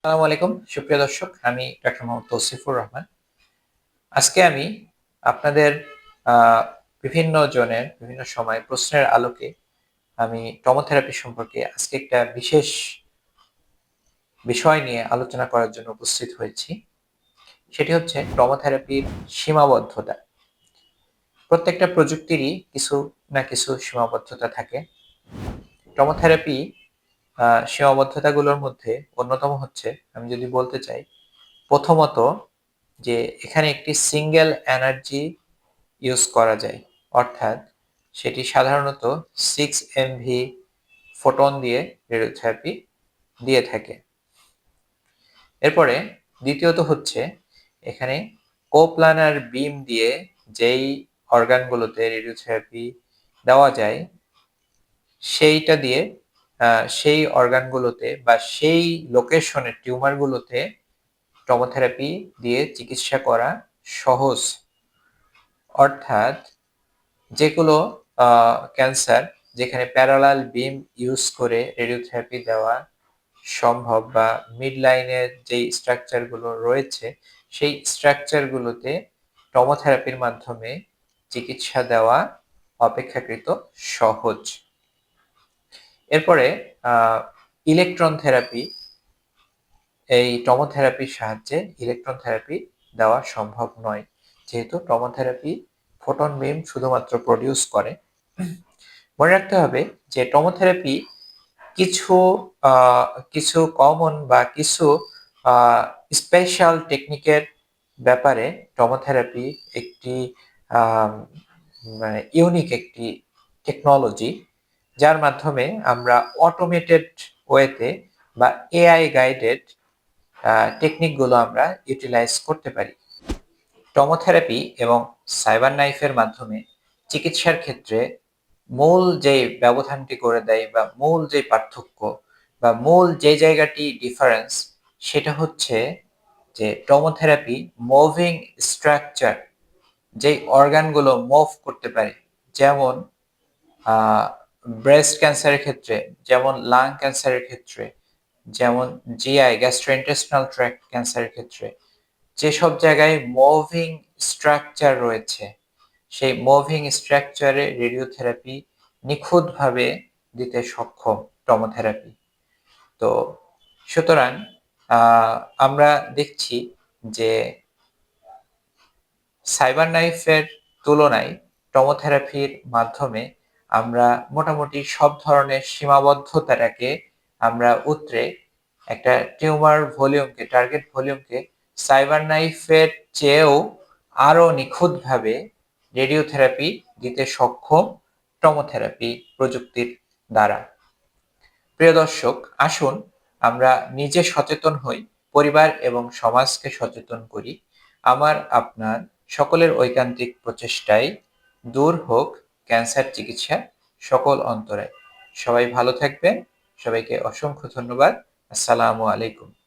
আসসালামু আলাইকুম। সুপ্রিয় দর্শক, আমি ডক্টর মোহাম্মদ তৌসিফুর রহমান। আজকে আমি আপনাদের বিভিন্ন জনের, বিভিন্ন সময় প্রশ্নের আলোকে আমি টমোথেরাপি সম্পর্কে আজকে একটা বিশেষ বিষয় নিয়ে আলোচনা করার জন্য উপস্থিত হয়েছি। সেটি হচ্ছে টমোথেরাপির সীমাবদ্ধতা। প্রত্যেকটা প্রযুক্তিরই কিছু না কিছু সীমাবদ্ধতা থাকে। টমোথেরাপি আহ, সীমাবদ্ধতাগুলোর মধ্যে অন্যতম হচ্ছে আমি যদি বলতে চাই প্রথমত যে এখানে একটি সিঙ্গেল এনার্জি ইউজ করা যায় অর্থাৎ সেটি সাধারণত সিক্স এমভি ফোটন দিয়ে রেডিওথেরাপি দিয়ে থাকে। এরপরে দ্বিতীয়ত হচ্ছে এখানে কোপ্লানার বিম দিয়ে যেই অর্গানগুলোতে রেডিওথেরাপি দেওয়া যায় সেইটা দিয়ে সেই অর্গানগুলোতে বা সেই লোকেশনের টিউমারগুলোতে টমোথেরাপি দিয়ে চিকিৎসা করা সহজ। অর্থাৎ যেগুলো ক্যান্সার যেখানে প্যারালাল বিম ইউজ করে রেডিওথেরাপি দেওয়া সম্ভব বা মিড লাইনের যেই স্ট্রাকচারগুলো রয়েছে, সেই স্ট্রাকচারগুলোতে টমোথেরাপির মাধ্যমে চিকিৎসা দেওয়া অপেক্ষাকৃত সহজ। এরপরে ইলেকট্রন থেরাপি এই টমোথেরাপির সাহায্যে ইলেকট্রন থেরাপি দেওয়া সম্ভব নয়। যেহেতু টমোথেরাপি ফোটন বিম শুধুমাত্র প্রডিউস করে। মনে রাখতে হবে যে টমোথেরাপি কিছু কিছু কমন বা কিছু স্পেশাল টেকনিকের ব্যাপারে টমোথেরাপি একটি মানে ইউনিক একটি টেকনোলজি যার মাধ্যমে আমরা অটোমেটেড ওয়েতে বা এআই গাইডেড টেকনিকগুলো আমরা ইউটিলাইজ করতে পারি। টমোথেরাপি এবং সাইবার নাইফের মাধ্যমে চিকিৎসার ক্ষেত্রে মূল যে ব্যবধানটি করে দেয় বা মূল যে পার্থক্য বা মূল যে জায়গাটি ডিফারেন্স সেটা হচ্ছে যে টমোথেরাপি মুভিং স্ট্রাকচার যেই অর্গানগুলো মুভ করতে পারে, যেমন ব্রেস্ট ক্যান্সারের ক্ষেত্রে, যেমন লাং ক্যান্সারের ক্ষেত্রে, যেমন জিআই গ্যাস্ট্রোইন্টেস্টিনাল ট্র্যাক্ট ক্যান্সারের ক্ষেত্রে, যেসব জায়গায় মুভিং স্ট্রাকচার রয়েছে, সেই মুভিং স্ট্রাকচারে রেডিওথেরাপি নিখুঁতভাবে দিতে সক্ষম টমোথেরাপি। তো সুতরাং আমরা দেখছি যে সাইবার নাইফের তুলনায় টমোথেরাপির মাধ্যমে আমরা মোটামুটি সব ধরনের সীমাবদ্ধতাটাকে আমরা উতরে একটা টিউমার ভলিউমকে টার্গেট ভলিউমকে সাইবার নাইফের চেয়েও আরও নিখুঁতভাবে রেডিওথেরাপি দিতে সক্ষম টমোথেরাপি প্রযুক্তির দ্বারা। প্রিয় দর্শক, আসুন আমরা নিজে সচেতন হই, পরিবার এবং সমাজকে সচেতন করি। আমার, আপনার সকলের ঐকান্তিক প্রচেষ্টায় দূর হোক। ক্যান্সার চিকিৎসা সকল অন্তরায় সবাই ভালো থাকবেন। সবাইকে অসংখ্য ধন্যবাদ। আসসালামু আলাইকুম।